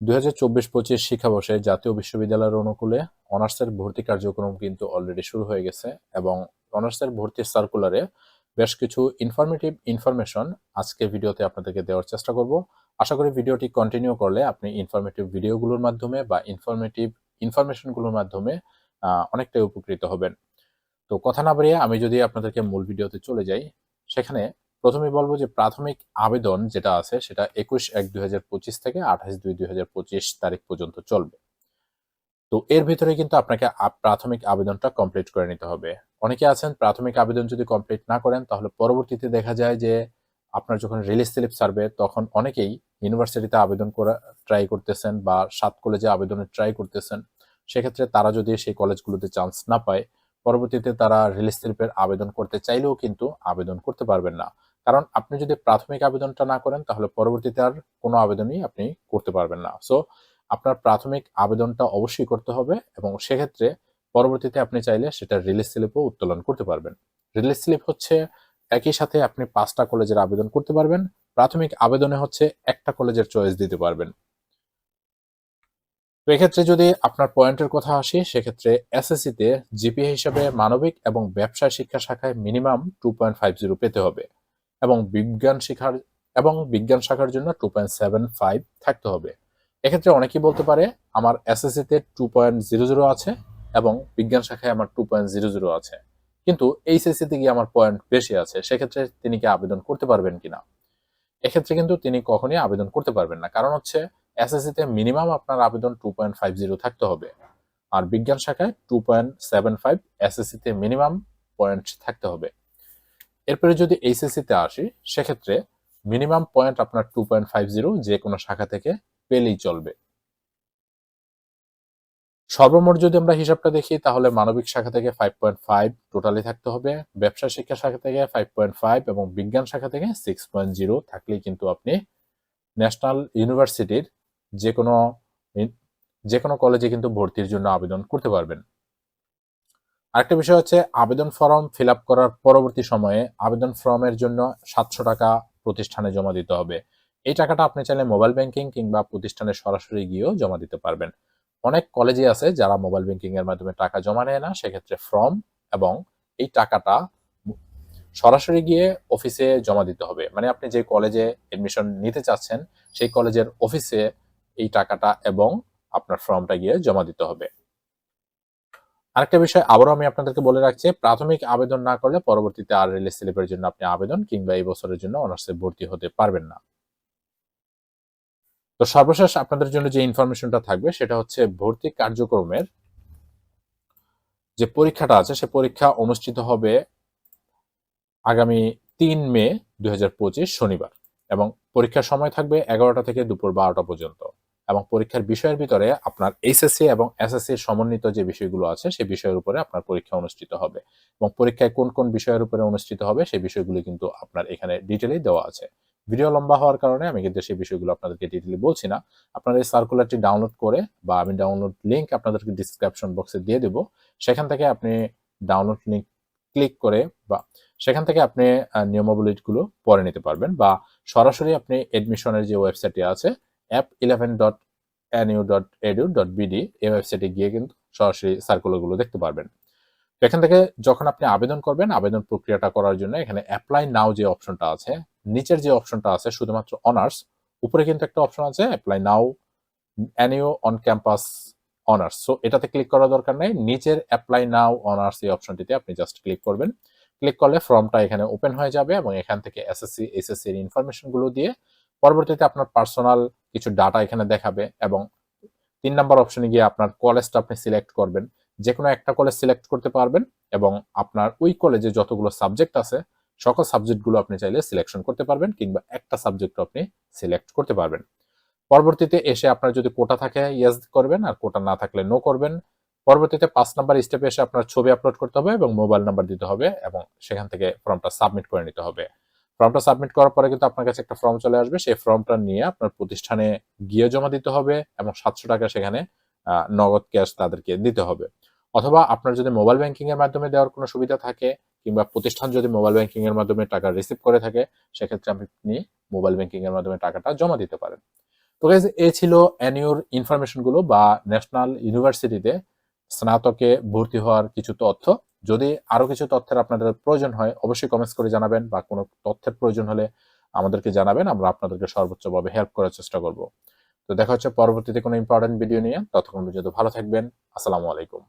দুই হাজার চব্বিশ পঁচিশ শিক্ষাবর্ষে জাতীয় বিশ্ববিদ্যালয়ের অনুকূলে অনার্সের ভর্তি কার্যক্রম কিন্তু অলরেডি শুরু হয়ে গেছে এবং অনার্সের ভর্তির সার্কুলারে বেশ কিছু ইনফরমেটিভ ইনফরমেশন আজকে ভিডিওতে আপনাদেরকে দেওয়ার চেষ্টা করব। আশা করি ভিডিওটি কন্টিনিউ করলে আপনি ইনফরমেটিভ ভিডিওগুলোর মাধ্যমে বা ইনফরমেটিভ ইনফরমেশনগুলোর মাধ্যমে অনেকটাই উপকৃত হবেন। তো কথা না বাড়িয়ে আমি যদি আপনাদেরকে মূল ভিডিওতে চলে যাই, সেখানে প্রথমে বলব যে প্রাথমিক আবেদন যেটা আছে সেটা একুশ এক দুই থেকে আঠাশ দুই দুই তারিখ পর্যন্ত চলবে। তো এর ভিতরে কিন্তু আপনাকে প্রাথমিক আবেদনটা কমপ্লিট করে নিতে হবে। অনেকে আছেন প্রাথমিক আবেদন যদি কমপ্লিট না করেন তাহলে পরবর্তীতে দেখা যায় যে আপনার যখন রিলিজ স্লিপ ছাড়বে তখন অনেকেই ইউনিভার্সিটিতে আবেদন করা ট্রাই করতেছেন বা সাত কলেজে আবেদনের ট্রাই করতেছেন। সেক্ষেত্রে তারা যদি সেই কলেজগুলোতে চান্স না পায়, পরবর্তীতে তারা রিলিজ স্লিপের আবেদন করতে চাইলেও কিন্তু আবেদন করতে পারবেন না। কারণ আপনি যদি প্রাথমিক আবেদনটা না করেন, তাহলে পরবর্তীতে আর কোনো আবেদনই আপনি করতে পারবেন না। সো আপনার প্রাথমিক আবেদনটা অবশ্যই করতে হবে এবং সেক্ষেত্রে পরবর্তীতে আপনি চাইলে সেটা রিলিজ স্লিপও উত্তোলন করতে পারবেন। রিলিজ স্লিপ হচ্ছে একই সাথে আপনি পাঁচটা কলেজের আবেদন করতে পারবেন। প্রাথমিক আবেদনে হচ্ছে একটা কলেজের চয়েস দিতে পারবেন। তো এক্ষেত্রে যদি আপনার পয়েন্টের কথা আসি, সেক্ষেত্রে এসএসসি তে জিপিএ হিসাবে মানবিক এবং ব্যবসায় শিক্ষা শাখায় minimum two point five zero পেতে হবে। এবং বিজ্ঞান শিক্ষার এবং বিজ্ঞান শাখার জন্য টু পয়েন্ট সেভেন ফাইভ থাকতে হবে। এক্ষেত্রে অনেকেই বলতে পারে, আমার এসএসসি তে টু পয়েন্ট জিরো জিরো আছে এবং বিজ্ঞান শাখায় আমার টু পয়েন্ট জিরো জিরো আছে। কিন্তু এইচএসসি তে গিয়ে আমার পয়েন্ট বেশি আছে, সেক্ষেত্রে তিনি কি আবেদন করতে পারবেন কিনা? এক্ষেত্রে কিন্তু তিনি কখনই আবেদন করতে পারবেন না। কারণ হচ্ছে এসএসসি তে মিনিমাম আপনার আবেদন টু পয়েন্ট ফাইভ জিরো থাকতে হবে। আর বিজ্ঞান শাখায় two point seven five SSC তে মিনিমাম পয়েন্ট থাকতে হবে। এরপরে যদি এইচএসসি তে আসি, সেক্ষেত্রে মিনিমাম পয়েন্ট আপনার টু পয়েন্ট ফাইভ জিরো যে কোনো শাখা থেকে পেলেই চলবে। সর্বমোট যদি আমরা হিসাবটা দেখি, তাহলে মানবিক শাখা থেকে ফাইভ পয়েন্ট ফাইভ টোটালি থাকতে হবে, ব্যবসা শিক্ষা শাখা থেকে ফাইভ পয়েন্ট ফাইভ এবং বিজ্ঞান শাখা থেকে সিক্স পয়েন্ট জিরো থাকলেই কিন্তু আপনি ন্যাশনাল ইউনিভার্সিটির যে কোনো যে কোনো কলেজে কিন্তু ভর্তির জন্য আবেদন করতে পারবেন। আরেকটা বিষয় হচ্ছে আবেদন ফর্ম ফিল করার পরবর্তী সময়ে আবেদন ফর্মের জন্য সাতশো টাকা প্রতিষ্ঠানে জমা দিতে হবে। এই টাকাটা আপনি চাইলে মোবাইল ব্যাংকিং কিংবা প্রতিষ্ঠানে সরাসরি গিয়েও জমা দিতে পারবেন। অনেক কলেজে আছে যারা মোবাইল ব্যাংকিং এর মাধ্যমে টাকা জমা নেয় না, সেক্ষেত্রে ফর্ম এবং এই টাকাটা সরাসরি গিয়ে অফিসে জমা দিতে হবে। মানে আপনি যে কলেজে এডমিশন নিতে চাচ্ছেন, সেই কলেজের অফিসে এই টাকাটা এবং আপনার ফর্মটা গিয়ে জমা দিতে হবে। আরেকটা বিষয় আবারও আমি আপনাদেরকে বলে রাখছি, প্রাথমিক আবেদন না করলে পরবর্তীতে আর রিলিজ স্লিপের জন্য আপনি আবেদন কিংবা এই বছরের জন্য অনার্সে ভর্তি হতে পারবেন না। তো সর্বশেষ আপনাদের জন্য যে ইনফরমেশনটা থাকবে সেটা হচ্ছে ভর্তি কার্যক্রমের যে পরীক্ষাটা আছে, সে পরীক্ষা অনুষ্ঠিত হবে আগামী তিন মে দু হাজার পঁচিশ শনিবার এবং পরীক্ষার সময় থাকবে এগারোটা থেকে দুপুর বারোটা পর্যন্ত। এবং পরীক্ষার বিষয়ের ভিতরে আপনার এইচএসসি এবং এসএসসি সমন্বিত যে বিষয়গুলো আছে সেই বিষয়ের উপরে আপনার পরীক্ষা অনুষ্ঠিত হবে। এবং পরীক্ষায় কোন কোন বিষয়ের উপরে অনুষ্ঠিত হবে সেই বিষয়গুলি কিন্তু আপনার এখানে ডিটেলেই দেওয়া আছে। ভিডিও লম্বা হওয়ার কারণে আমি কিন্তু সেই বিষয়গুলো আপনাদেরকে ডিটেলি বলছি না। আপনারা এই সার্কুলারটি ডাউনলোড করে বা আমি ডাউনলোড লিঙ্ক আপনাদেরকে ডিসক্রিপশন বক্সে দিয়ে দেবো। সেখান থেকে আপনি ডাউনলোড লিঙ্ক ক্লিক করে বা সেখান থেকে আপনি নিয়মাবলীগুলো পড়ে নিতে পারবেন বা সরাসরি আপনি এডমিশনের যে ওয়েবসাইটটি আছে app eleven dot NU dot edu dot BD এই ওয়েবসাইটে গিয়ে কিন্তু সরাসরি সার্কুলারগুলো দেখতে পারবেন। তো এখান থেকে যখন আপনি আবেদন করবেন, আবেদন প্রক্রিয়াটা করার জন্য এখানে অ্যাপ্লাই নাও যে অপশনটা আছে, নিচের যে অপশনটা আছে, শুধুমাত্র অনার্স উপরে কিন্তু একটা অপশন আছে apply now NU on campus honours so এটাতে ক্লিক করার দরকার নেই, নিচের অ্যাপ্লাই নাও অনার্স এই অপশনটিতে আপনি জাস্ট ক্লিক করবেন। ক্লিক করলে ফর্মটা এখানে ওপেন হয়ে যাবে এবং এখান থেকে এসএসসি এসএসসি এর ইনফরমেশনগুলো দিয়ে পরবর্তীতে আপনার পার্সোনাল কিছু ডাটা এখানে দেখাবে এবং তিন নাম্বার অপশনে গিয়ে আপনার কলেজটা আপনি সিলেক্ট করবেন। যে কোনো একটা কলেজ সিলেক্ট করতে পারবেন এবং আপনার ওই কলেজে যতগুলো সাবজেক্ট আছে, সকল সাবজেক্টগুলো আপনি চাইলে সিলেকশন করতে পারবেন কিংবা একটা সাবজেক্ট আপনি সিলেক্ট করতে পারবেন। পরবর্তীতে এসে আপনার যদি কোটা থাকে ইয়েস করবেন, আর কোটা না থাকলে নো করবেন। পরবর্তীতে পাঁচ নাম্বার স্টেপে এসে আপনার ছবি আপলোড করতে হবে এবং মোবাইল নাম্বার দিতে হবে এবং সেখান থেকে ফর্মটা সাবমিট করে নিতে হবে। ফর্মটা সাবমিট করার পরে কিন্তু আপনার কাছে একটা ফর্ম চলে আসবে। সেই ফর্মটা নিয়ে আপনার প্রতিষ্ঠানে গিয়ে জমা দিতে হবে এবং সাতশো টাকা সেখানে নগদ ক্যাশ তাদেরকে দিতে হবে। অথবা আপনার যদি মোবাইল ব্যাংকিং এর মাধ্যমে দেওয়ার কোনো সুবিধা থাকে কিংবা প্রতিষ্ঠান যদি মোবাইল ব্যাংকিং এর মাধ্যমে টাকা রিসিভ করে থাকে সেক্ষেত্রে আপনি মোবাইল ব্যাংকিং এর মাধ্যমে টাকাটা জমা দিতে পারেন। তো guys, এই ছিল অ্যানিওর ইনফরমেশনগুলো বা ন্যাশনাল ইউনিভার্সিটিতে স্নাতকে ভর্তি হওয়ার কিছু তথ্য। যদি আরও কিছু তথ্যের আপনাদের প্রয়োজন হয়, অবশ্যই কমেন্টস করে জানাবেন বা কোনো তথ্যের প্রয়োজন হলে আমাদেরকে জানাবেন, আমরা আপনাদেরকে সর্বোচ্চভাবে হেল্প করার চেষ্টা করব। তো দেখা হচ্ছে পরবর্তীতে কোনো ইম্পর্টেন্ট ভিডিও নিয়ে। ততক্ষণ পর্যন্ত ভালো থাকবেন। আসসালামু আলাইকুম।